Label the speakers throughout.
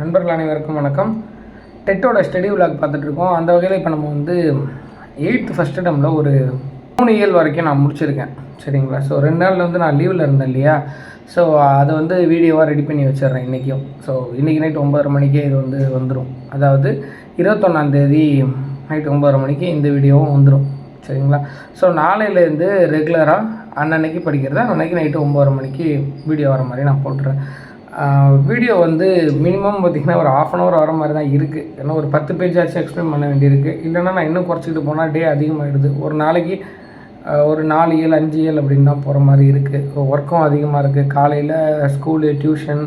Speaker 1: நண்பர்கள் அனைவருக்கும் வணக்கம். டெட்டோட ஸ்டடி விலாக் பார்த்துட்ருக்கோம். அந்த வகையில் இப்போ நம்ம வந்து எயித்து ஃபஸ்ட் டேமில் ஒரு மூணு இயல் வரைக்கும் நான் முடிச்சிருக்கேன். சரிங்களா? ஸோ ரெண்டு நாளில் வந்து நான் லீவில் இருந்தேன் இல்லையா? ஸோ அதை வந்து வீடியோவாக ரெடி பண்ணி வச்சிடுறேன் இன்றைக்கும் ஸோ இன்றைக்கி நைட் ஒம்பதரை மணிக்கே இது வந்து வந்துடும் அதாவது இருபத்தொன்னாந்தேதி நைட் ஒம்பதரை மணிக்கு இந்த வீடியோவும் வந்துடும் சரிங்களா? ஸோ நாளையிலேருந்து ரெகுலராக அன்னன்னைக்கு படிக்கிறத அன்னைக்கு நைட்டு ஒம்பதரை மணிக்கு வீடியோ வர மாதிரி நான் போட்டுறேன். வீடியோ வந்து மினிமம் பார்த்திங்கன்னா ஒரு ஆஃப் அன் ஹவர் வர மாதிரி தான் இருக்குது ஏன்னா ஒரு பத்து பேஜாச்சும் எக்ஸ்பிளைன் பண்ண வேண்டியிருக்கு. இல்லைன்னா நான் இன்னும் குறைச்சிக்கிட்டு போனால் டே அதிகமாகிடுது ஒரு நாளைக்கு ஒரு நாலு ஏழு அஞ்சு ஏழு அப்படின்னு தான் போகிற மாதிரி இருக்குது ஒர்க்கும் அதிகமாக இருக்குது காலையில் ஸ்கூலு டியூஷன்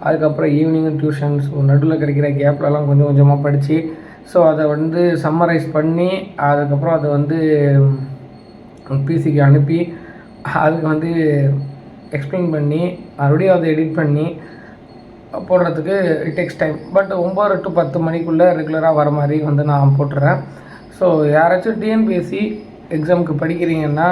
Speaker 1: அதுக்கப்புறம் ஈவினிங்கும் டியூஷன் ஸோ நடுவில் கிடைக்கிற கேப்லலாம் கொஞ்சம் கொஞ்சமாக படித்து ஸோ அதை வந்து சம்மரைஸ் பண்ணி அதுக்கப்புறம் அதை வந்து பிசிக்கு அனுப்பி அதுக்கு வந்து எக்ஸ்பிளைன் பண்ணி மறுபடியும் அதை எடிட் பண்ணி போடுறதுக்கு இட் டேக்ஸ் டைம் பட் ஒம்பது டு பத்து மணிக்குள்ளே ரெகுலராக வர மாதிரி வந்து நான் போட்டுறேன். ஸோ யாராச்சும் டிஎன்பிஎஸ்சி எக்ஸாமுக்கு படிக்கிறீங்கன்னா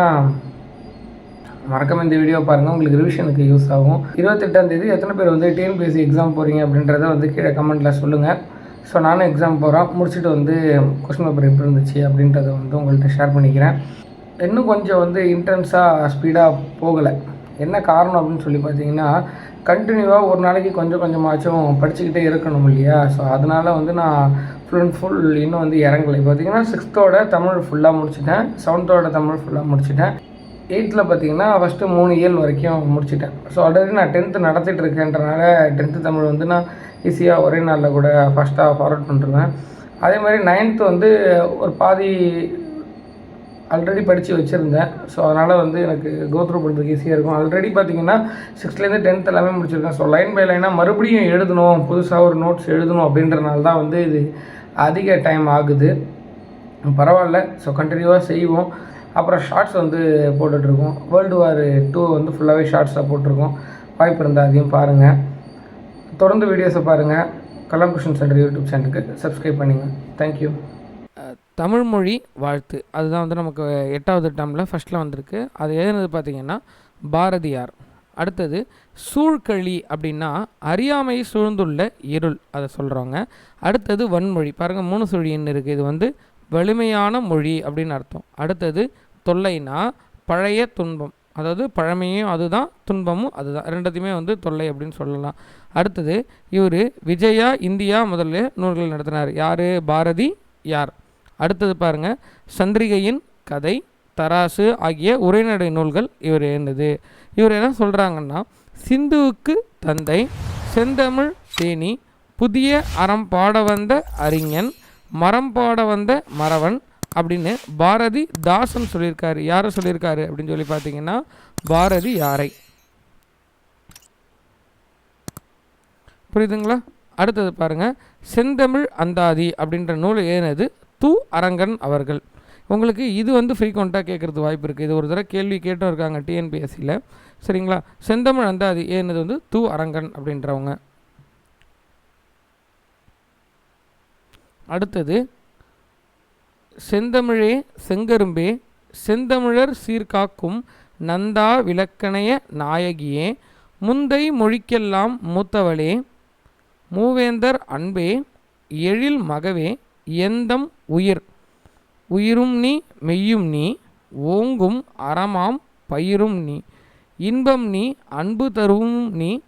Speaker 1: மறக்காம இந்த வீடியோ பாருங்கள் உங்களுக்கு ரிவிஷனுக்கு யூஸ் ஆகும். இருபத்தெட்டாந்தேதி எத்தனை பேர் வந்து டிஎன்பிஎஸ்சி எக்ஸாம் போகிறீங்க அப்படின்றத வந்து கீழே கமெண்ட்டில் சொல்லுங்கள் ஸோ நானும் எக்ஸாம் போகிறேன் முடிச்சுட்டு வந்து கொஸ்டின் பேப்பர் எப்படி இருந்துச்சு அப்படின்றத வந்து உங்கள்கிட்ட ஷேர் பண்ணிக்கிறேன். இன்னும் கொஞ்சம் வந்து இன்டென்ஸாக ஸ்பீடாக போகலை. என்ன காரணம் அப்படின்னு சொல்லி பார்த்தீங்கன்னா கண்டினியூவாக ஒரு நாளைக்கு கொஞ்சம் கொஞ்சமாச்சும் படிச்சுக்கிட்டே இருக்கணும் இல்லையா? ஸோ அதனால் வந்து நான் ஃபுல் அண்ட் ஃபுல் இன்னும் வந்து இறங்கலை. பார்த்தீங்கன்னா சிக்ஸ்த்தோட தமிழ் ஃபுல்லாக முடிச்சிட்டேன். செவன்த்தோட தமிழ் ஃபுல்லாக முடிச்சிட்டேன். எயித்தில் பார்த்தீங்கன்னா ஃபஸ்ட்டு மூணு இயல் வரைக்கும் முடிச்சிட்டேன். ஸோ ஆல்ரெடி நான் டென்த்து நடத்திட்டு இருக்கேன்றனால டென்த்து தமிழ் வந்து நான் ஈஸியாக ஒரே நாளில் கூட ஃபஸ்ட்டாக ஃபார்வர்ட் பண்ணுறேன் அதே மாதிரி நைன்த்து வந்து ஒரு பாதி ஆல்ரெடி படித்து வச்சுருந்தேன். ஸோ அதனால் வந்து எனக்கு கோத்ரூ பண்ணுறதுக்கு ஈஸியாக இருக்கும். ஆல்ரெடி பார்த்தீங்கன்னா சிக்ஸ்த்லேருந்து டென்த் எல்லாமே முடிச்சிருக்கேன். ஸோ லைன் பை லைனாக மறுபடியும் எழுதணும். புதுசாக ஒரு நோட்ஸ் எழுதணும் அப்படின்றனால தான் வந்து இது அதிக டைம் ஆகுது. பரவாயில்ல. ஸோ கண்டினியூவாக செய்வோம். அப்புறம் ஷார்ட்ஸ் வந்து போட்டுட்ருக்கோம். வேர்ல்டு வார் டூ வந்து ஃபுல்லாகவே ஷார்ட்ஸாக போட்டிருக்கோம். வாய்ப்பு இருந்தால் அதையும் பாருங்கள் தொடர்ந்து வீடியோஸை பாருங்கள் கலாம் கிருஷ்ணன் சென்டர் யூடியூப் சேனலுக்கு சப்ஸ்கிரைப் பண்ணுங்கள் தேங்க்யூ தமிழ்மொழி வாழ்த்து. அதுதான் வந்து நமக்கு எட்டாவது டேர்மில் ஃபஸ்ட்டில் வந்திருக்கு. அது எழுதுனது பார்த்திங்கன்னா பாரதியார். அடுத்தது சூழ்கழி அப்படின்னா அறியாமை சூழ்ந்துள்ள இருள் அதை சொல்கிறாங்க அடுத்தது வன்மொழி. பாருங்கள் மூணு சுழின்னு இருக்குது இது வந்து வலிமையான மொழி அப்படின்னு அர்த்தம். அடுத்தது தொல்லைனா பழைய துன்பம். அதாவது பழமையும் அதுதான் துன்பமும் அதுதான். ரெண்டுத்தையுமே வந்து தொல்லை அப்படின்னு சொல்லலாம். அடுத்தது இவர் விஜயா இந்தியா முதல்ல நூல்கள் நடத்தினார். யார்? பாரதி யார்? அடுத்தது பாருங்க. சந்திரிகையின் கதை தராசு ஆகிய உரைநடை நூல்கள் இவர் இருந்தது இவர் என்ன சொல்கிறாங்கன்னா சிந்துவுக்கு தந்தை செந்தமிழ் தேனி புதிய அறம் பாட வந்த அறிஞன் மரம் பாட வந்த மறவன் அப்படின்னு பாரதி தாசன் சொல்லியிருக்காரு. யாரை சொல்லியிருக்காரு அப்படின்னு சொல்லி பார்த்தீங்கன்னா பாரதி யாரை? புரியுதுங்களா? அடுத்தது பாருங்கள் செந்தமிழ் அந்தாதி அப்படின்ற நூல் ஏனது து அரங்கன் அவர்கள். உங்களுக்கு இது வந்து ஃப்ரீக்வெண்ட்டாக கேட்குறது வாய்ப்பு இருக்குது இது ஒரு தடவை கேள்வி கேட்டும் இருக்காங்க டிஎன்பிஎஸ்சியில் சரிங்களா? செந்தமிழ் அந்தாதி ஏன்னது வந்து து அரங்கன் அப்படின்றவங்க. அடுத்தது செந்தமிழே செங்கரும்பே செந்தமிழர் சீர்காக்கும் நந்தா விளக்கணைய நாயகியே முந்தை மொழிக்கெல்லாம் மூத்தவளே மூவேந்தர் அன்பே எழில் மகவே எந்தம் உயிர்? உயிரும் நீ மெய்யும் நீ ஓங்கும் அறமாம் பயிரும் நீ. இன்பம் நீ அன்பு தருவும் நீ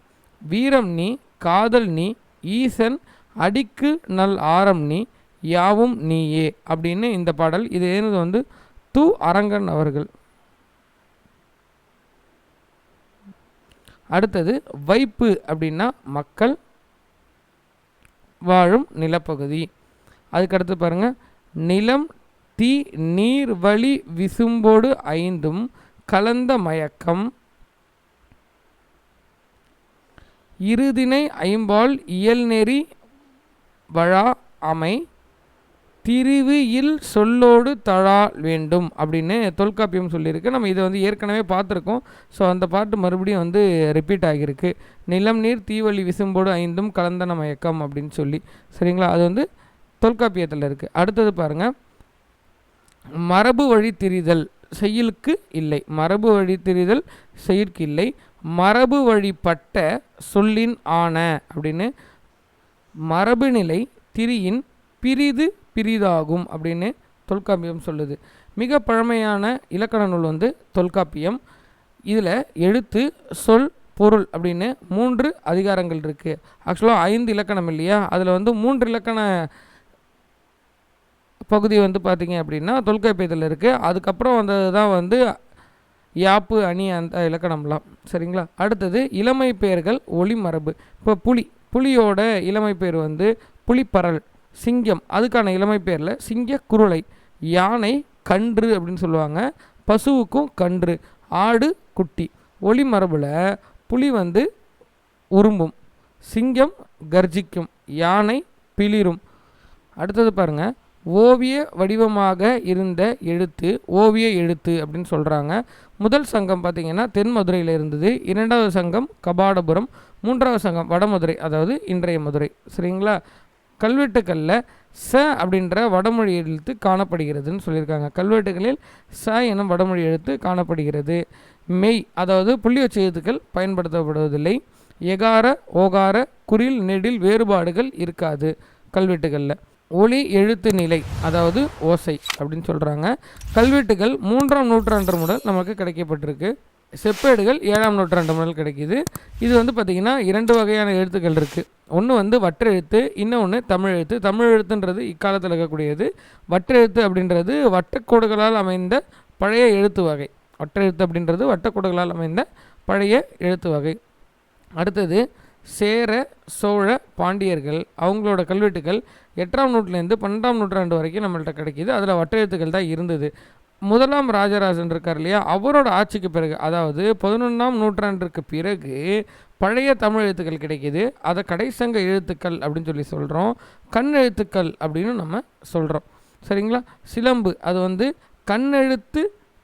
Speaker 1: வீரம் நீ காதல் நீ ஈசன் அடிக்கு நல் ஆரம் நீ யாவும் நீயே அப்படின்னு இந்த பாடல். இது எழுந்தது வந்து? து அரங்கன் அவர்கள். அடுத்தது வைப்பு அப்படின்னா மக்கள் வாழும் நிலப்பகுதி. அதுக்கடுத்து பாருங்கள் நிலம் தீ நீர் வழி விசும்போடு ஐந்தும் கலந்த மயக்கம். இருதினை ஐம்பால் இயல்நெறி வழா அமை. திரிவு இல் சொல்லோடு தழா வேண்டும் அப்படின்னு தொல்காப்பியம் சொல்லியிருக்கு. நம்ம இதை வந்து ஏற்கனவே பார்த்துருக்கோம். ஸோ அந்த பாட்டு மறுபடியும் வந்து ரிப்பீட் ஆகியிருக்கு. நிலம் நீர் தீவழி விசும்போடு ஐந்தும் கலந்தன மயக்கம் அப்படின்னு சொல்லி. சரிங்களா? அது வந்து தொல்காப்பியத்தில் இருக்குது அடுத்தது பாருங்கள் மரபு வழி திரிதல் செயலுக்கு இல்லை. மரபு வழி திரிதல் செய்யுளுக்கு இல்லை. மரபு வழிப்பட்ட சொல்லின் ஆன அப்படின்னு மரபுநிலை திரியின் பிரிது பிரிதாகும் அப்படின்னு தொல்காப்பியம் சொல்லுது. மிக பழமையான இலக்கண நூல் வந்து தொல்காப்பியம். இதில் எழுத்து சொல் பொருள் அப்படின்னு மூன்று அதிகாரங்கள் இருக்குது ஆக்சுவலாக ஐந்து இலக்கணம் இல்லையா? அதில் வந்து மூன்று இலக்கண பகுதி வந்து பார்த்திங்க அப்படின்னா தொல்காப்பியத்தில் இருக்குது அதுக்கப்புறம் வந்தது தான் வந்து யாப்பு அணி அந்த இலக்கணம்லாம். சரிங்களா? அடுத்தது இளமை பெயர்கள் ஒளிமரபு இப்போ புலி புலியோட இளமை பேர் வந்து புலிப்பரல் சிங்கம். அதுக்கான இளமை பேரில் சிங்க குருளை யானை கன்று அப்படின்னு சொல்லுவாங்க. பசுவுக்கும் கன்று ஆடு குட்டி. ஒளிமரபில் புலி வந்து உரும்பும் சிங்கம் கர்ஜிக்கும் யானை பிளிரும். அடுத்தது பாருங்கள் ஓவிய வடிவமாக இருந்த எழுத்து ஓவிய எழுத்து அப்படின்னு சொல்கிறாங்க முதல் சங்கம் பார்த்திங்கன்னா தென் மதுரையில் இருந்தது. இரண்டாவது சங்கம் கபாடபுரம் மூன்றாவது சங்கம் வடமதுரை அதாவது இன்றைய மதுரை. சரிங்களா? கல்வெட்டுக்களில் ச அப்படின்ற வடமொழி எழுத்து காணப்படுகிறதுன்னு சொல்லியிருக்காங்க. கல்வெட்டுகளில் ச எனும் வடமொழி எழுத்து காணப்படுகிறது. மெய் அதாவது புள்ளி வச்ச எழுத்துக்கள் பயன்படுத்தப்படுவதில்லை. எகார ஓகார குறில் நெடில் வேறுபாடுகள் இருக்காது கல்வெட்டுகளில். ஒளி எழுத்து நிலை அதாவது ஓசை அப்படின்னு சொல்கிறாங்க கல்வெட்டுகள் மூன்றாம் நூற்றாண்டு முதல் நமக்கு கிடைக்கப்பட்டிருக்கு. செப்பேடுகள் ஏழாம் நூற்றாண்டு முதல் கிடைக்கிது. இது வந்து பார்த்திங்கன்னா இரண்டு வகையான எழுத்துக்கள் இருக்குது ஒன்று வந்து வட்டெழுத்து இன்னொன்று தமிழ் எழுத்து தமிழ் எழுத்துன்றது இக்காலத்தில் இருக்கக்கூடியது. வட்டெழுத்து அப்படின்றது வட்டக்கோடுகளால் அமைந்த பழைய எழுத்து வகை. வட்டெழுத்து அப்படின்றது வட்டக்கோடுகளால் அமைந்த பழைய எழுத்து வகை. அடுத்தது சேர சோழ பாண்டியர்கள் அவங்களோட கல்வெட்டுகள் எட்டாம் நூற்றுலேருந்து பன்னெண்டாம் நூற்றாண்டு வரைக்கும் நம்மள்ட்ட கிடைக்கிது. அதில் வட்டெழுத்துக்கள் தான் இருந்தது. முதலாம் ராஜராஜன் இருக்கார் இல்லையா? அவரோட ஆட்சிக்கு பிறகு அதாவது பதினொன்றாம் நூற்றாண்டிற்கு பிறகு பழைய தமிழ் எழுத்துக்கள் கிடைக்கிது. அதை கடைசங்க எழுத்துக்கள் அப்படின்னு சொல்லி சொல்கிறோம் கண் எழுத்துக்கள் அப்படின்னு நம்ம சொல்கிறோம் சரிங்களா? சிலம்பு அது வந்து கண்ணெழுத்து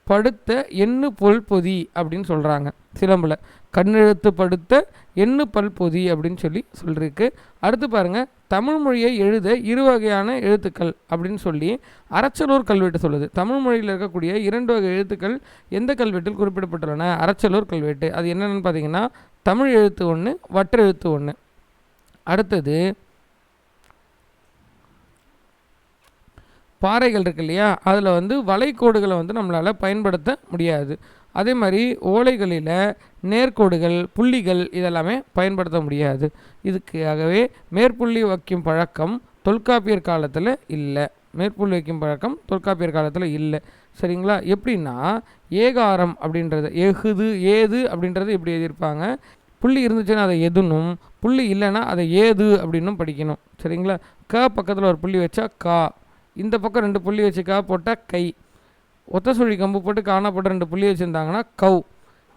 Speaker 1: படுத்த எண்ணு பொல்பொதி அப்படின்னு சொல்கிறாங்க சிலம்பில். கண்ணெழுத்து படுத்த எண்ணு பல்பொதி அப்படின்னு சொல்லி சொல்லியிருக்கு அடுத்து பாருங்கள் தமிழ் மொழியை எழுத இரு வகையான எழுத்துக்கள் அப்படின்னு சொல்லி அரச்சலூர் கல்வெட்டு சொல்லுது. தமிழ் மொழியில் இருக்கக்கூடிய இரண்டு வகை எழுத்துக்கள் எந்த கல்வெட்டில் குறிப்பிடப்பட்டுள்ளன? அரச்சலூர் கல்வெட்டு. அது என்னென்னு பார்த்தீங்கன்னா தமிழ் எழுத்து ஒன்று வட்டெழுத்து ஒன்று அடுத்தது பாறைகள் இருக்கு இல்லையா? அதில் வந்து வளைகோடுகளை வந்து நம்மளால் பயன்படுத்த முடியாது. அதே மாதிரி ஓலைகளில் நேர்கோடுகள் புள்ளிகள் இதெல்லாமே பயன்படுத்த முடியாது. இதுக்காகவே மேற்புள்ளி வைக்கும் பழக்கம் தொல்காப்பியர் காலத்தில் இல்லை. மேற்புள்ளி வைக்கும் பழக்கம் தொல்காப்பியர் காலத்தில் இல்லை. சரிங்களா? எப்படின்னா ஏகாரம் அப்படின்றது எகுது ஏது அப்படின்றது இப்படி எழுதியிருப்பாங்க? புள்ளி இருந்துச்சுன்னா அதை எதுனும் புள்ளி இல்லைன்னா அதை ஏது அப்படின்னும் படிக்கணும். சரிங்களா? க பக்கத்தில் ஒரு புள்ளி வச்சா கா. இந்த பக்கம் ரெண்டு புள்ளி வச்சு கா போட்டால் கை. ஒத்த சுழி கம்பு போட்டு காணப்பட்ட ரெண்டு புள்ளி வச்சுருந்தாங்கன்னா கவ்.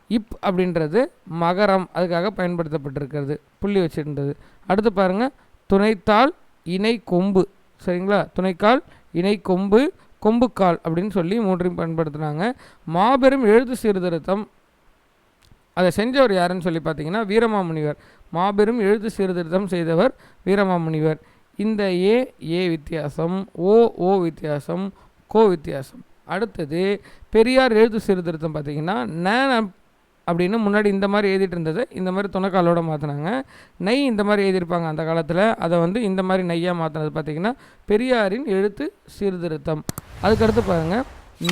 Speaker 1: இப் அப்படின்றது மகரம் அதுக்காக பயன்படுத்தப்பட்டிருக்கிறது புள்ளி வச்சுருந்தது. அடுத்து பாருங்கள் துணைத்தால் இணை கொம்பு. சரிங்களா? துணைக்கால் இணை கொம்பு கொம்புக்கால் அப்படின்னு சொல்லி மூன்றையும் பயன்படுத்துனாங்க. மாபெரும் எழுத்து சீர்திருத்தம். அதை செஞ்சவர் யாருன்னு சொல்லி பார்த்தீங்கன்னா வீரமாமுனிவர். மாபெரும் எழுத்து சீர்திருத்தம் செய்தவர் வீரமாமுனிவர். இந்த ஏ ஏ வித்தியாசம் ஓ ஓ வித்தியாசம் கோ வித்தியாசம். அடுத்தது பெரியார் எழுத்து சீர்திருத்தம் பார்த்தீங்கன்னா நான் அப்படின்னு முன்னாடி இந்த மாதிரி எழுதிட்டு இருந்தது இந்த மாதிரி துணைக்காலோட மாற்றினாங்க நெய் இந்த மாதிரி எழுதியிருப்பாங்க அந்த காலத்தில். அதை வந்து இந்த மாதிரி நெய்யாக மாற்றினது பார்த்திங்கன்னா பெரியாரின் எழுத்து சீர்திருத்தம். அதுக்கடுத்து பாருங்கள்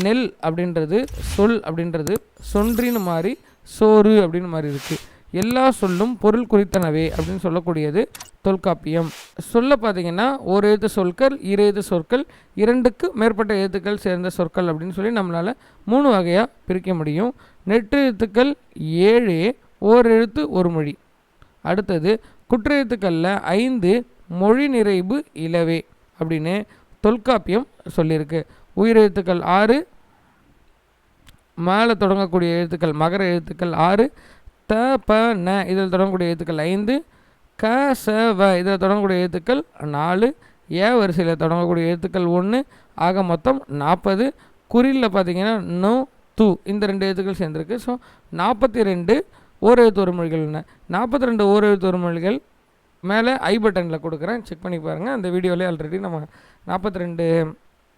Speaker 1: நெல் அப்படின்றது சொல் அப்படின்றது சொன்றின்னு மாறி சோறு அப்படின்னு மாதிரி இருக்குது எல்லா சொல்லும் பொருள் குறித்தனவே அப்படின்னு சொல்லக்கூடியது தொல்காப்பியம். சொல்ல பார்த்தீங்கன்னா ஒரு எழுத்து சொற்கள் இரு எழுத்து சொற்கள் இரண்டுக்கு மேற்பட்ட எழுத்துக்கள் சேர்ந்த சொற்கள் அப்படின்னு சொல்லி நம்மளால் மூணு வகையாக பிரிக்க முடியும். நெற்று எழுத்துக்கள் ஏழு ஓர் எழுத்து ஒரு மொழி. அடுத்தது குற்றெழுத்துக்களில் ஐந்து மொழி நிறைவு இலவே அப்படின்னு தொல்காப்பியம் சொல்லியிருக்கு. உயிரெழுத்துக்கள் ஆறு மேலே தொடங்கக்கூடிய எழுத்துக்கள் மகர எழுத்துக்கள் ஆறு த ப ந இதில் தொடங்கக்கூடிய எழுத்துக்கள் ஐந்து க ச வ. இதில் தொடங்கக்கூடிய எழுத்துக்கள் நாலு ஏ வரிசையில் தொடங்கக்கூடிய எழுத்துக்கள் ஒன்று ஆக மொத்தம் நாற்பது குறியில் பார்த்தீங்கன்னா நோ து இந்த ரெண்டு எழுத்துக்கள் சேர்ந்துருக்கு. ஸோ நாற்பத்தி ரெண்டு ஓர் எழுத்து ஒரு மொழிகள் நாற்பத்தி ரெண்டு ஓர் எழுத்து ஒரு மொழிகள் மேலே ஐ பட்டனில் கொடுக்குறேன். செக் பண்ணி பாருங்கள் அந்த வீடியோலேயே ஆல்ரெடி நம்ம நாற்பத்தி ரெண்டு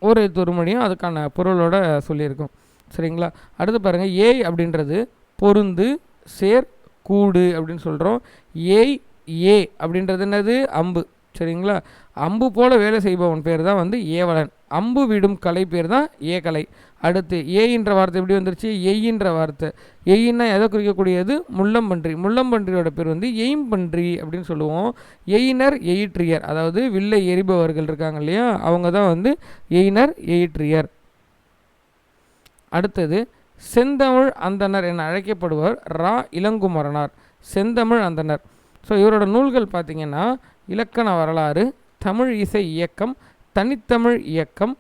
Speaker 1: ஓர் எழுத்து ஒரு மொழியும் அதுக்கான பொருளோட சொல்லியிருக்கோம். சரிங்களா? அடுத்து பாருங்கள் ஏ அப்படின்றது பொருந்து சேர் கூடு அப்படின்னு சொல்கிறோம் ஏய் ஏ அப்படின்றது என்னது? அம்பு. சரிங்களா? அம்பு போல வேலை செய்பவன் பேர் தான் வந்து ஏவலன். அம்பு விடும் கலை பேர் தான் ஏகலை. அடுத்து ஏயின்ற வார்த்தை எப்படி வந்துருச்சு? எய்யின்ற வார்த்தை. எய்யின்னா எதை குறிக்கக்கூடியது? முள்ளம்பன்றி. முள்ளம்பன்றியோட பேர் வந்து எய்ம்பன்றி அப்படின்னு சொல்லுவோம். எயினர் எயிற்றியர். அதாவது வில்லை எரிபவர்கள் இருக்காங்க இல்லையா? அவங்க தான் வந்து எயினர் எயிற்றியர். அடுத்தது செந்தமிழ் அந்தனர் என அழைக்கப்படுவர் ரா. இளங்குமரனார். செந்தமிழ் அந்தனர். ஸோ இவரோட நூல்கள் பார்த்திங்கன்னா இலக்கண வரலாறு தமிழ் இசை இயக்கம் தனித்தமிழ் இயக்கம்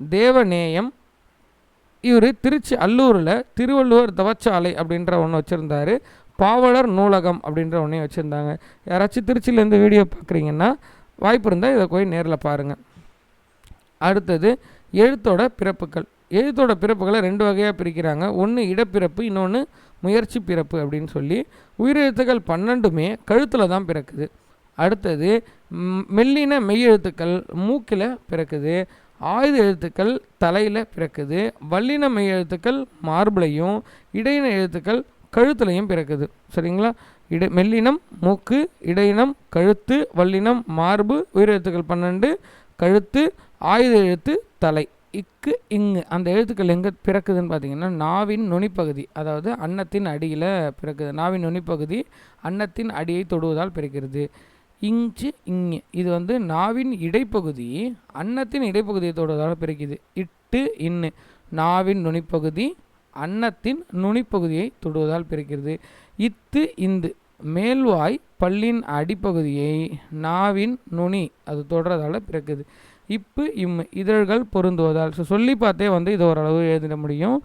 Speaker 1: தேவநேயம். இவர் திருச்சி அல்லூரில் திருவள்ளுவர் தவச்சாலை அப்படின்ற ஒன்று வச்சுருந்தார். பாவலர் நூலகம் அப்படின்ற ஒன்றையும் வச்சுருந்தாங்க. யாராச்சும் திருச்சியிலேருந்து வீடியோ பார்க்குறீங்கன்னா வாய்ப்பு இருந்தால் இதை போய் நேரில் பாருங்கள் அடுத்தது எழுத்தோட பிறப்புகள். எழுத்தோட பிறப்புகளை ரெண்டு வகையாக பிரிக்கிறாங்க. ஒன்று இடப்பிறப்பு இன்னொன்று முயற்சி பிறப்பு அப்படின்னு சொல்லி உயிரெழுத்துக்கள் பன்னெண்டுமே கழுத்தில் தான் பிறக்குது. அடுத்தது மெல்லின மெய்யெழுத்துக்கள் மூக்கில் பிறக்குது. ஆயுத எழுத்துக்கள் தலையில் பிறக்குது. வல்லின மெய்யெழுத்துக்கள் மார்பிளையும் இடையின எழுத்துக்கள் கழுத்துலையும் பிறக்குது. சரிங்களா? இட மெல்லினம் மூக்கு இடையினம் கழுத்து வல்லினம் மார்பு உயிரெழுத்துக்கள் பன்னெண்டு கழுத்து ஆயுத எழுத்து தலை. இக்கு இங்கு. அந்த எழுத்துக்கள் எங்கே பிறக்குதுன்னு பார்த்தீங்கன்னா நாவின் நுனிப்பகுதி அதாவது அன்னத்தின் அடியில் பிறக்குது. நாவின் நுனிப்பகுதி அன்னத்தின் அடியை தொடுவதால் பிறக்கிறது. இஞ்சு இங்கு. இது வந்து நாவின் இடைப்பகுதி அன்னத்தின் இடைப்பகுதியை தொடுவதால் பிறக்குது இட்டு இன்னு. நாவின் நுனிப்பகுதி அன்னத்தின் நுனிப்பகுதியை தொடுவதால் பிறக்கிறது. இத்து இந்து. மேல்வாய் பல்லின் அடிப்பகுதியை நாவின் நுனி அது தொடுறதால பிறக்குது. இப்பு இம் இதழ்கள் பொருந்துவதால். ஸோ சொல்லி பார்த்தே வந்து இது ஓரளவு எழுதிட முடியும்.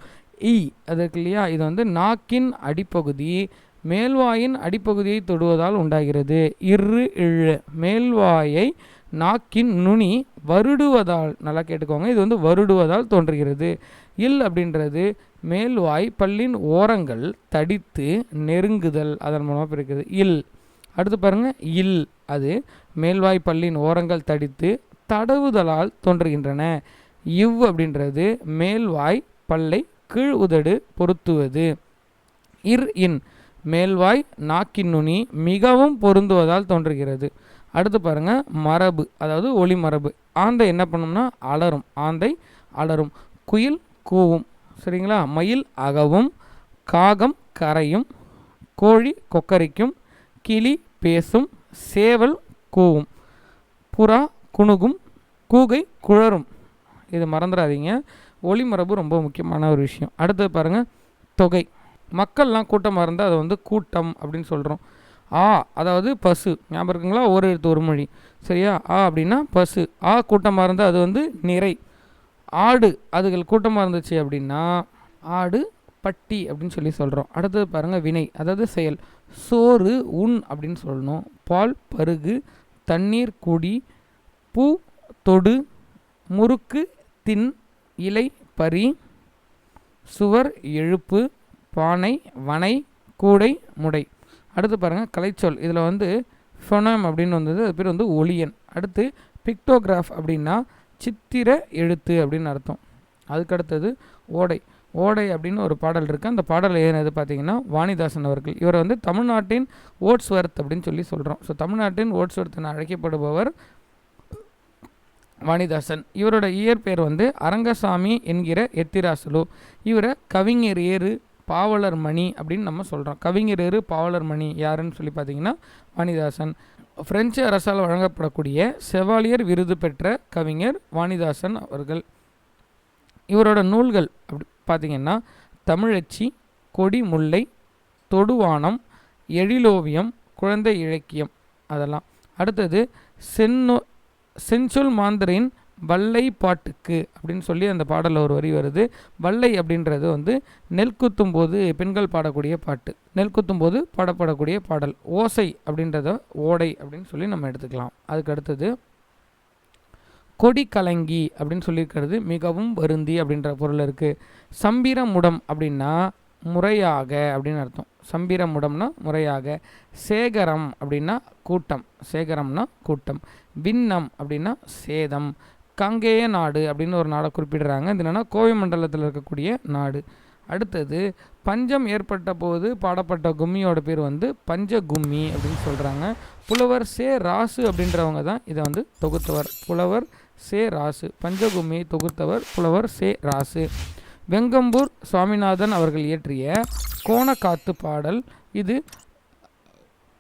Speaker 1: இ அது இல்லையா? இது வந்து நாக்கின் அடிப்பகுதி மேல்வாயின் அடிப்பகுதியை தொடுவதால் உண்டாகிறது. இரு இழு மேல்வாயை நாக்கின் நுனி வருடுவதால் நல்லா கேட்டுக்கோங்க. இது வந்து வருடுவதால் தோன்றுகிறது. இல் அப்படின்றது மேல்வாய் பல்லின் ஓரங்கள் தடித்து நெருங்குதல் அதன் மூலமாக பிறக்குது. இல் அடுத்து பாருங்க இல் அது மேல்வாய் பல்லின் ஓரங்கள் தடித்து தடவுதலால் தோன்றுகின்றன. இவ் அப்படின்றது மேல்வாய் பல்லை கீழ் உதடு பொருத்துவது. இர் இன் மேல்வாய் நாக்கின் நுனி மிகவும் பொருந்துவதால் தோன்றுகிறது. அடுத்து பாருங்க மரபு அதாவது ஒளி மரபு. ஆந்தை என்ன பண்ணும்னா அலரும் ஆந்தை அலரும். குயில் கூவும் சரிங்களா? மயில் அகவும் காகம் கரையும் கோழி கொக்கரிக்கும் கிளி பேசும் சேவல் கூவும். புறா குணுகும் கூகை குழறும் இது மறந்துடாதீங்க. ஒளிமரபு ரொம்ப முக்கியமான ஒரு விஷயம். அடுத்தது பாருங்கள் தொகை. மக்கள்லாம் கூட்டமாக இருந்தால் அதை வந்து கூட்டம் அப்படின்னு சொல்கிறோம் ஆ அதாவது பசு. ஞாபகம் இருக்குங்களா? ஒரு எழுத்து ஒரு மொழி. சரியா? ஆ அப்படின்னா பசு. ஆ கூட்டமாக இருந்தால் அது வந்து நிறை. ஆடு அதுகள் கூட்டமாக இருந்துச்சு அப்படின்னா ஆடு பட்டி அப்படின்னு சொல்லி சொல்கிறோம் அடுத்தது பாருங்கள் வினை. அதாவது செயல். சோறு உண் அப்படின்னு சொல்லணும். பால் பருகு தண்ணீர் குடி பூ தொடு முறுக்கு தின் இலை பறி சுவர் எழுப்பு பானை வனை கூடை முடை. அடுத்து பாருங்கள் கலைச்சொல். இதில் வந்து ஃபொனம் அப்படின்னு வந்தது. அது பேர் வந்து ஒளியன் அடுத்து பிக்டோகிராஃப் அப்படின்னா சித்திர எழுத்து அப்படின்னு அர்த்தம். அதுக்கடுத்தது ஓடை. ஓடை அப்படின்னு ஒரு பாடல் இருக்குது அந்த பாடல் ஏறினது பார்த்தீங்கன்னா வாணிதாசன் அவர்கள். இவர் வந்து தமிழ்நாட்டின் ஓட்ஸ்வர்த் அப்படின்னு சொல்லி சொல்கிறோம் ஸோ தமிழ்நாட்டின் ஓட்ஸ்வர்த் என அழைக்கப்படுபவர் வாணிதாசன். இவரோட இயற்பெயர் வந்து அரங்கசாமி என்கிற எத்திராசுலு. இவரை கவிஞர் ஏறு பாவலர் மணி அப்படின்னு நம்ம சொல்கிறோம் கவிஞர் ஏறு பாவலர் மணி யாருன்னு சொல்லி பார்த்தீங்கன்னா வாணிதாசன். பிரெஞ்சு அரசால் வழங்கப்படக்கூடிய செவாலியர் விருது பெற்ற கவிஞர் வாணிதாசன் அவர்கள். இவரோட நூல்கள் அப்படி பார்த்திங்கன்னா தமிழச்சி கொடி முல்லை தொடுவானம் எழிலோவியம் குழந்தை இலக்கியம் அதெல்லாம். அடுத்தது சென்னோ செஞ்சொல் மாந்தரின் வல்லை பாட்டுக்கு அப்படின்னு சொல்லி அந்த பாடலில் ஒரு வரி வருது. வல்லை அப்படின்றது வந்து நெல் குத்தும் போது பெண்கள் பாடக்கூடிய பாட்டு. நெல் குத்தும் போது பாடப்படக்கூடிய பாடல். ஓசை அப்படின்றத ஓடை அப்படின்னு சொல்லி நம்ம எடுத்துக்கலாம். அதுக்கு அடுத்தது கொடி கலங்கி அப்படின்னு சொல்லியிருக்கிறது மிகவும் வருந்தி அப்படின்ற பொருள் இருக்குது சம்பிரமுடம் அப்படின்னா முறையாக அப்படின்னு அர்த்தம். சம்பிரமுடம்னா முறையாக. சேகரம் அப்படின்னா கூட்டம். சேகரம்னா கூட்டம். விண்ணம் அப்படின்னா சேதம். கங்கேய நாடு அப்படின்னு ஒரு நாடை குறிப்பிடுறாங்க. இது என்னென்னா கோவை மண்டலத்தில் இருக்கக்கூடிய நாடு. அடுத்தது பஞ்சம் ஏற்பட்ட போது பாடப்பட்ட கும்மியோட பேர் வந்து பஞ்ச கும்மி அப்படின்னு சொல்கிறாங்க புலவர் சே ராசு அப்படின்றவங்க தான் இதை வந்து தொகுத்தவர். புலவர் சே ராசு. பஞ்சகும்மியை தொகுத்தவர் புலவர் சே ராசு. வெங்கம்பூர் சுவாமிநாதன் அவர்கள் இயற்றிய கோணக்காத்து பாடல். இது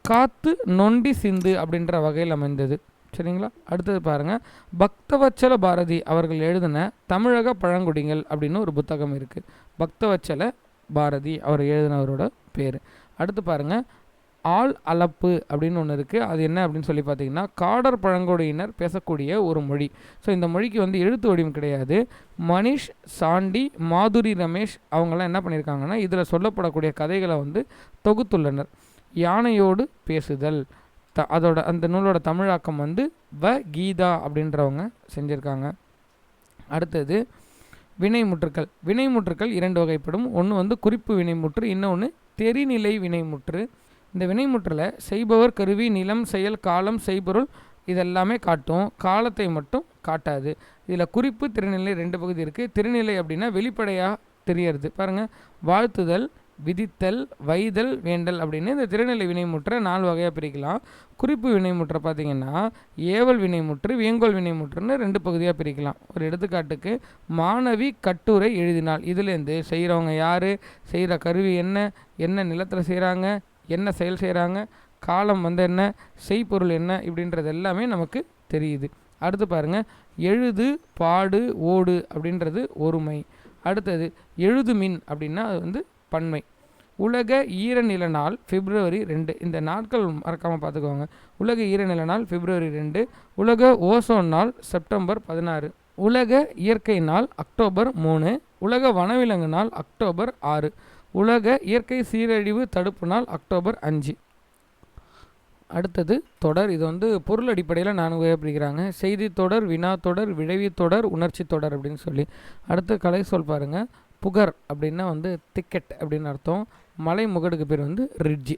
Speaker 1: காத்து நொண்டி சிந்து அப்படின்ற வகையில் அமைந்தது. சரிங்களா? அடுத்தது பாருங்கள் பக்தவச்சல பாரதி அவர்கள் எழுதின தமிழக பழங்குடிகள் அப்படின்னு ஒரு புத்தகம் இருக்குது பக்தவச்சல பாரதி அவர் எழுதினவரோட பேர். அடுத்து பாருங்கள் ஆள் அளப்பு அப்படின்னு ஒன்று இருக்குது அது என்ன அப்படின்னு சொல்லி பார்த்தீங்கன்னா காடர் பழங்குடியினர் பேசக்கூடிய ஒரு மொழி. ஸோ இந்த மொழிக்கு வந்து எழுத்து வடிவம் கிடையாது. மனிஷ் சாண்டி மாதுரி ரமேஷ் அவங்கெல்லாம் என்ன பண்ணியிருக்காங்கன்னா இதில் சொல்லப்படக்கூடிய கதைகளை வந்து தொகுத்துள்ளனர். யானையோடு பேசுதல். த அதோட அந்த நூலோட தமிழாக்கம் வந்து வ கீதா அப்படின்றவங்க செஞ்சுருக்காங்க. அடுத்தது வினைமுற்றுக்கள் வினைமுற்றுக்கள் இரண்டு வகைப்படும். ஒன்று வந்து குறிப்பு வினைமுற்று இன்னொன்று தெரிநிலை வினைமுற்று இந்த வினைமுற்றில் செய்பவர் கருவி நிலம் செயல் காலம் செய்பொருள் இதெல்லாமே காட்டும். காலத்தை மட்டும் காட்டாது. இதில் குறிப்பு திருநிலை ரெண்டு பகுதி இருக்குது திருநிலை அப்படின்னா வெளிப்படையாக தெரியறது. பாருங்கள் வாழ்த்துதல் விதித்தல் வைதல் வேண்டல் அப்படின்னு இந்த திருநிலை வினைமுற்றை நாலு வகையாக பிரிக்கலாம். குறிப்பு வினைமுற்றை பார்த்தீங்கன்னா ஏவல் வினைமுற்று வேங்கோல் வினைமுற்றுன்னு ரெண்டு பகுதியாக பிரிக்கலாம். ஒரு எடுத்துக்காட்டுக்கு மாணவி கட்டுரை எழுதினால் இதுலேருந்து செய்கிறவங்க யார்? செய்கிற கருவி என்ன? என்ன நிலத்தில் செய்கிறாங்க என்ன செயல் செய்கிறாங்க காலம் வந்து என்ன செய்பொருள் என்ன இப்படின்றது எல்லாமே நமக்கு தெரியுது. அடுத்து பாருங்கள் எழுது பாடு ஓடு அப்படின்றது ஒருமை. அடுத்தது எழுதுமின் அப்படின்னா அது வந்து பன்மை. உலக ஈரநில நாள் பிப்ரவரி ரெண்டு. இந்த நாட்கள் மறக்காமல் பார்த்துக்கோங்க. உலக ஈரநில நாள் பிப்ரவரி ரெண்டு. உலக ஓசோன் நாள் செப்டம்பர் பதினாறு. உலக இயற்கை நாள் அக்டோபர் மூணு. உலக வனவிலங்கு நாள் அக்டோபர் ஆறு. உலக இயற்கை சீரழிவு தடுப்பு நாள் அக்டோபர் அஞ்சு. அடுத்தது தொடர். இது வந்து பொருள் அடிப்படையில் நான்கு உபயோகப்படுகிறாங்க செய்தி தொடர் வினா தொடர் விழைவி தொடர் உணர்ச்சி தொடர் அப்படின்னு சொல்லி. அடுத்து கலை சொல் பாருங்கள் புகர் அப்படின்னா வந்து திக்கெட் அப்படின்னு அர்த்தம். மலை முகடுக்கு பேர் வந்து ரிட்ஜி.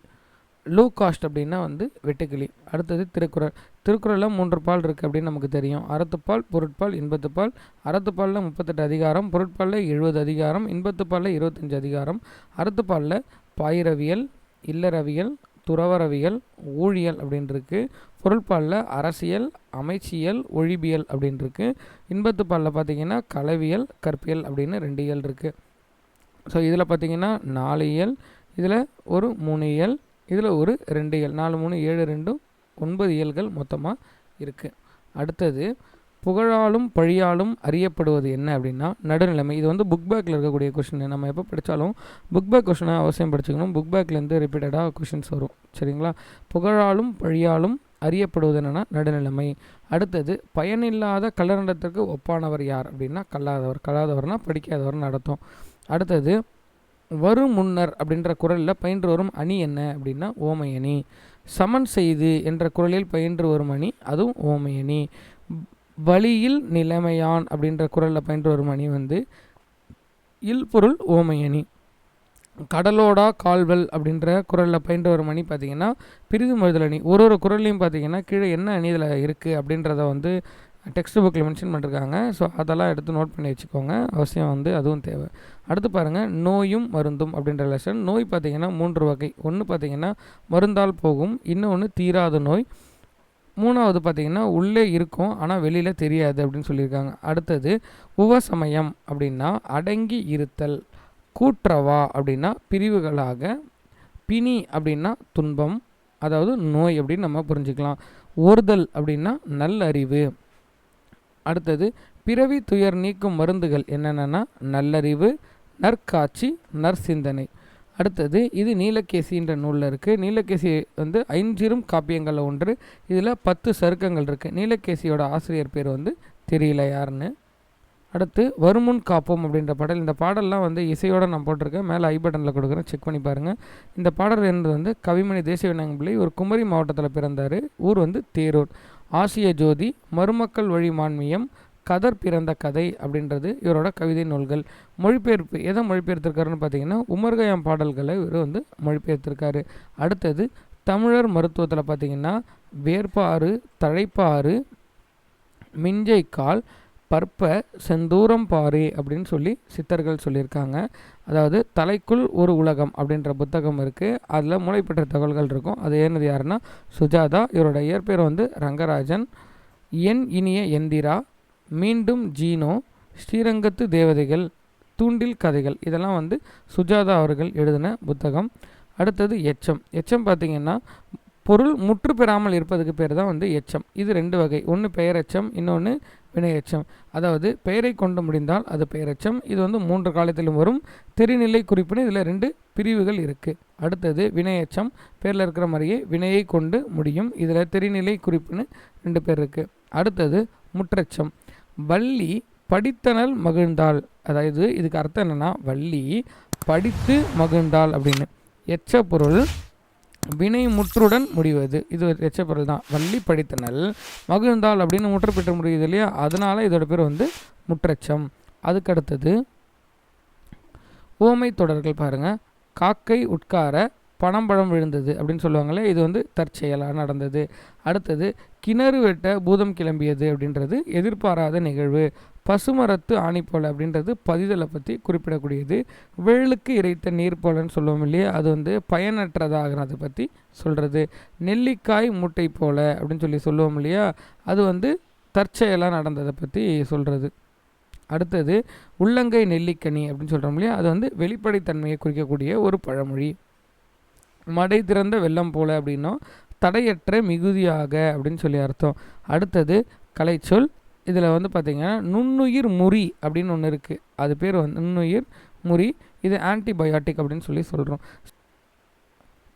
Speaker 1: லோ காஸ்ட் அப்படின்னா வந்து வெட்டுக்கிளி. அடுத்தது திருக்குறள். திருக்குறளில் மூன்று பால் இருக்குது அப்படின்னு நமக்கு தெரியும். அறத்துப்பால் பொருட்பால் இன்பத்துப்பால் அறத்துப்பாலில் முப்பத்தெட்டு அதிகாரம் பொருட்பாலில் எழுபது அதிகாரம் இன்பத்துப்பாலில் இருபத்தஞ்சி அதிகாரம். அறத்துப்பாலில் பாயிரவியல் இல்லறவியல் துறவரவியல் ஊழியல் அப்படின்னு பொருட்பாலில் அரசியல் அமைச்சியல் ஒழிபியல் அப்படின்னு இன்பத்துப்பாலில் பார்த்தீங்கன்னா கலவியல் கற்பியல் அப்படின்னு ரெண்டு இயல் இருக்குது ஸோ இதில் பார்த்தீங்கன்னா நாலு இயல் இதில் ஒரு மூணு இயல் இதில் ஒரு ரெண்டு இயல். நாலு மூணு ஏழு ரெண்டும் ஒன்பது இயல்கள் மொத்தமாக இருக்குது அடுத்தது புகழாலும் பழியாலும் அறியப்படுவது என்ன அப்படின்னா நடுநிலைமை. இது வந்து புக் பேக்கில் இருக்கக்கூடிய கொஷின் நம்ம எப்போ படித்தாலும் புக் பேக் கொஷினை அவசியம் படிச்சுக்கணும். புக் பேக்லேருந்து ரிப்பீட்டடாக கொஷின்ஸ் வரும். சரிங்களா? புகழாலும் பழியாலும் அறியப்படுவது என்னென்னா நடுநிலைமை. அடுத்தது பயனில்லாத கல்லறண்டத்திற்கு ஒப்பானவர் யார் அப்படின்னா கல்லாதவர். கல்லாதவர்னால் படிக்காதவர்னு நடத்தும் அடுத்தது வரும் முன்னர் அப்படின்ற குரலில் பயின்று வரும் அணி என்ன அப்படின்னா ஓமை அணி சமன் செய்து என்ற குரலில் பயின்று வரும் அணி அதுவும் ஓமையணி வழியில் நிலைமையான் அப்படின்ற குரலில் பயின்று வரும் அணி வந்து இல்பொருள் ஓமையணி கடலோடா கால்வல் அப்படின்ற குரலில் பயின்று வரும் அணி பார்த்திங்கன்னா பிரிது மொழிதல் அணி. ஒரு ஒரு குரல்லையும் பார்த்தீங்கன்னா கீழே என்ன அணி இதில் இருக்குது அப்படின்றத வந்து டெக்ஸ்ட் புக்கில் மென்ஷன் பண்ணிருக்காங்க. ஸோ அதெல்லாம் எடுத்து நோட் பண்ணி வச்சுக்கோங்க. அவசியம் வந்து அதுவும் தேவை. அடுத்து பாருங்கள் நோயும் மருந்தும் அப்படின்ற லெசன் நோய் பார்த்திங்கன்னா மூன்று வகை. ஒன்று பார்த்திங்கன்னா மருந்தால் போகும். இன்னொன்று தீராத நோய். மூணாவது பார்த்திங்கன்னா உள்ளே இருக்கும் ஆனால் வெளியில் தெரியாது அப்படின்னு சொல்லியிருக்காங்க. அடுத்தது உவசமயம் அப்படின்னா அடங்கி இருத்தல் கூற்றவா அப்படின்னா பிரிவுகளாக பிணி அப்படின்னா துன்பம் அதாவது நோய் அப்படின்னு நம்ம புரிஞ்சுக்கலாம். ஓர்தல் அப்படின்னா நல்லறிவு. அடுத்தது பிறவி துயர் நீக்கும் மருந்துகள் என்னென்னா நல்லறிவு நற்காட்சி நற்சிந்தனை. அடுத்தது இது நீலகேசின்ற நூலில் இருக்குது நீலகேசி வந்து ஐஞ்சிரும் காப்பியங்களில் ஒன்று. இதில் பத்து சருக்கங்கள் இருக்குது நீலகேசியோட ஆசிரியர் பேர் வந்து தெரியல யாருன்னு. அடுத்து வருமுன் காப்போம் அப்படின்ற பாடல். இந்த பாடல்லாம் வந்து இசையோடு நான் போட்டிருக்கேன். மேலே ஐ பட்டனில் கொடுக்குறேன். செக் பண்ணி பாருங்கள் இந்த பாடல் என்பது வந்து கவிமணி தேசிய பிள்ளை ஒரு குமரி மாவட்டத்தில் பிறந்தார். ஊர் வந்து தேரூர். ஆசிய ஜோதி மருமக்கள் வழி மான்மியம் கதர் பிறந்த கதை அப்படின்றது இவரோட கவிதை நூல்கள். மொழிபெயர்ப்பு எதை மொழிபெயர்த்திருக்காருன்னு பார்த்தீங்கன்னா உமர்கயம் பாடல்களை இவர் வந்து மொழிபெயர்த்திருக்காரு. அடுத்தது தமிழர் மருத்துவத்தில் பார்த்தீங்கன்னா வேர்ப்பாறு தழைப்பாறு மிஞ்சைக்கால் பற்ப செந்தூரம் பாரி அப்படின்னு சொல்லி சித்தர்கள் சொல்லியிருக்காங்க. அதாவது தலைக்குள் ஒரு உலகம் அப்படின்ற புத்தகம் இருக்குது அதில் மூளைப்பட்ட தகவல்கள் இருக்கும். அது ஏனது யாருன்னா சுஜாதா. இவரோட இயற்பெயர் வந்து ரங்கராஜன். என் இனிய எந்திரா. மீண்டும் ஜீனோ. ஸ்ரீரங்கத்து தேவதைகள். தூண்டில் கதைகள். இதெல்லாம் வந்து சுஜாதா அவர்கள் எழுதின புத்தகம். அடுத்தது எச்சம். எச்சம் பார்த்திங்கன்னா பொருள் முற்று பெறாமல் இருப்பதுக்கு பேர் தான் வந்து எச்சம். இது ரெண்டு வகை. ஒன்று பெயரெச்சம் இன்னொன்று வினையச்சம். அதாவது பெயரை கொண்டு முடிந்தால் அது பெயரச்சம். இது வந்து மூன்று காலத்திலும் வரும். தெரிநிலை குறிப்புன்னு இதில் ரெண்டு பிரிவுகள் இருக்குது அடுத்தது வினையச்சம். பேரில் இருக்கிற மாதிரியே வினையை கொண்டு முடியும். இதில் தெரிநிலை குறிப்புன்னு ரெண்டு பேர் இருக்குது அடுத்தது முற்றச்சம். வள்ளி படித்தனல் மகிழ்ந்தாள். அதாவது இதுக்கு அர்த்தம் என்னென்னா வள்ளி படித்து மகிழ்ந்தாள் அப்படின்னு. எச்ச பொருள் வினை முற்றுடன் முடிவது. இது ஒரு தான். வள்ளி படித்தனல் மகிழ்ந்தால் அப்படின்னு முற்று பெற்று முடியுது இல்லையா? அதனால இதோட பேர் வந்து முற்றச்சம். அதுக்கு அடுத்தது ஓமை தொடர்கள் பாருங்க. காக்கை உட்கார பணம்பழம் விழுந்தது அப்படின்னு சொல்லுவாங்களே இது வந்து தற்செயலாக நடந்தது. அடுத்தது கிணறு வெட்ட பூதம் கிளம்பியது அப்படின்றது எதிர்பாராத நிகழ்வு. பசுமரத்து ஆணி போல அப்படின்றது பதிதலை பற்றி குறிப்பிடக்கூடியது. வேளுக்கு இறைத்த நீர் போலன்னு சொல்லுவோம் இல்லையா? அது வந்து பயனற்றதாகிறத பற்றி சொல்கிறது நெல்லிக்காய் மூட்டை போல அப்படின்னு சொல்லி சொல்லுவோம் இல்லையா? அது வந்து தற்செயலாக நடந்ததை பற்றி சொல்கிறது அடுத்தது உள்ளங்கை நெல்லிக்கனி அப்படின்னு சொல்கிறோம் இல்லையா? அது வந்து வெளிப்படைத்தன்மையை குறிக்கக்கூடிய ஒரு பழமொழி. மடை திறந்த வெள்ளம் போல அப்படின்னா தடையற்ற மிகுதியாக அப்படின்னு சொல்லி அர்த்தம். அடுத்தது கலைச்சொல் இதில் வந்து பார்த்திங்கன்னா நுண்ணுயிர் முறி அப்படின்னு ஒன்று இருக்குது அது பேர் வந்து நுண்ணுயிர் முறி. இது ஆன்டிபயோட்டிக் அப்படின்னு சொல்லி சொல்கிறோம்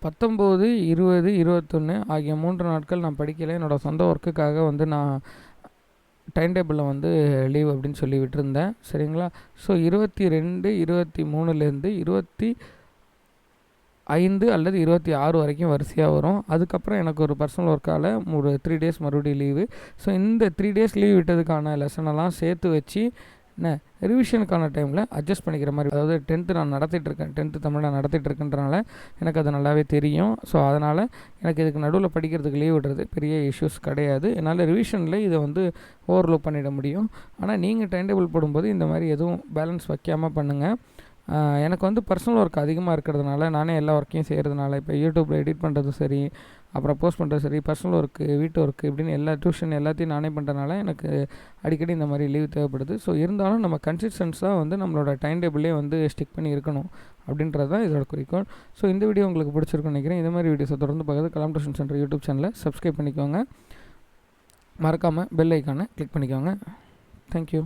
Speaker 1: பத்தொம்போது இருபது இருபத்தொன்று ஆகிய மூன்று நாட்கள் நான் படிக்கலை. என்னோடய சொந்த ஒர்க்குக்காக வந்து நான் டைம் டேபிளில் வந்து லீவ் அப்படின்னு சொல்லி விட்டுருந்தேன். சரிங்களா? ஸோ இருபத்தி ரெண்டு இருபத்தி மூணுலேருந்து இருபத்தி ஐந்து அல்லது இருபத்தி ஆறு வரைக்கும் வரிசையாக வரும். அதுக்கப்புறம் எனக்கு ஒரு பர்சனல் ஒர்க்கால் ஒரு த்ரீ டேஸ் மறுபடியும் லீவு ஸோ இந்த த்ரீ டேஸ் லீவ் விட்டதுக்கான லெசனெல்லாம் சேர்த்து வச்சு என்ன ரிவிஷனுக்கான டைமில் அட்ஜஸ்ட் பண்ணிக்கிற மாதிரி அதாவது டென்த்து நான் நடத்திட்டுருக்கேன் டென்த்து தமிழ் நான் நடத்திட்டுருக்கேன்றனால எனக்கு அது நல்லாவே தெரியும். ஸோ அதனால் எனக்கு இதுக்கு நடுவில் படிக்கிறதுக்கு லீவ் விடுறது பெரிய இஷ்யூஸ் கிடையாது. என்னால் ரிவிஷனில் இதை வந்து ஓவர்லோ பண்ணிட முடியும். ஆனால் நீங்கள் டைம் டேபிள் போடும்போது இந்த மாதிரி எதுவும் பேலன்ஸ் வைக்காமல் பண்ணுங்கள் எனக்கு வந்து பர்சனல் ஒர்க் அதிகமாக இருக்கிறதுனால நானே எல்லா ஒர்க்கையும் செய்கிறதுனால இப்போ யூடியூப்பில் எடிட் பண்ணுறதும் சரி அப்புறம் போஸ்ட் பண்ணுறது சரி பர்சனல் ஒர்க்கு வீட்டு ஒர்க்கு இப்படின்னு எல்லா டியூஷன் எல்லாத்தையும் நானே பண்ணுறதுனால எனக்கு அடிக்கடி இந்த மாதிரி லீவ் தேவைப்படுது. ஸோ இருந்தாலும் நம்ம கன்சிஸ்டன்ஸாக வந்து நம்மளோட டைம் டேபிளே வந்து ஸ்டிக் பண்ணி இருக்கணும் அப்படின்றது தான் இதோட குறிக்கோள். ஸோ இந்த வீடியோ உங்களுக்கு பிடிச்சிருக்குன்னு நினைக்கிறேன். இந்த மாதிரி வீடியோஸை தொடர்ந்து பார்க்குறது கலாம் டியூஷன் சென்டர் யூடியூப் சேனலை சப்ஸ்கிரைப் பண்ணிக்கோங்க. மறக்காமல் பெல் ஐக்கானை கிளிக் பண்ணிக்கோங்க. தேங்க்யூ